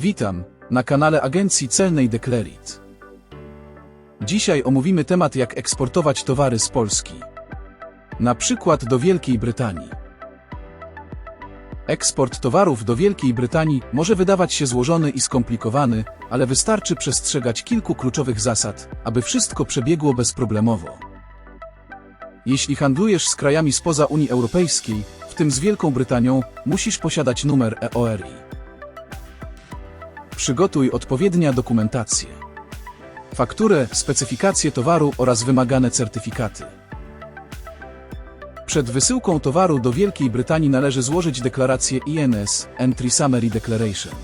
Witam na kanale Agencji Celnej Declarit. Dzisiaj omówimy temat jak eksportować towary z Polski. Na przykład do Wielkiej Brytanii. Eksport towarów do Wielkiej Brytanii może wydawać się złożony i skomplikowany, ale wystarczy przestrzegać kilku kluczowych zasad, aby wszystko przebiegło bezproblemowo. Jeśli handlujesz z krajami spoza Unii Europejskiej, w tym z Wielką Brytanią, musisz posiadać numer EORI. Przygotuj odpowiednia dokumentację. Fakturę, specyfikację towaru oraz wymagane certyfikaty. Przed wysyłką towaru do Wielkiej Brytanii należy złożyć deklarację INS Entry Summary Declaration.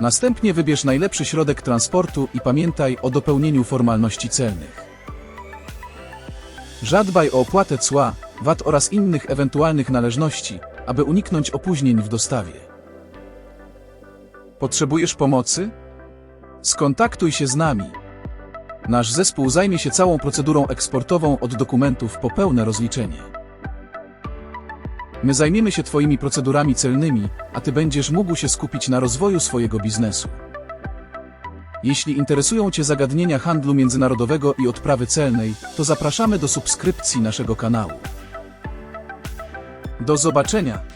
Następnie wybierz najlepszy środek transportu i pamiętaj o dopełnieniu formalności celnych. Zadbaj o opłatę cła, VAT oraz innych ewentualnych należności, aby uniknąć opóźnień w dostawie. Potrzebujesz pomocy? Skontaktuj się z nami. Nasz zespół zajmie się całą procedurą eksportową od dokumentów po pełne rozliczenie. My zajmiemy się Twoimi procedurami celnymi, a Ty będziesz mógł się skupić na rozwoju swojego biznesu. Jeśli interesują Cię zagadnienia handlu międzynarodowego i odprawy celnej, to zapraszamy do subskrypcji naszego kanału. Do zobaczenia!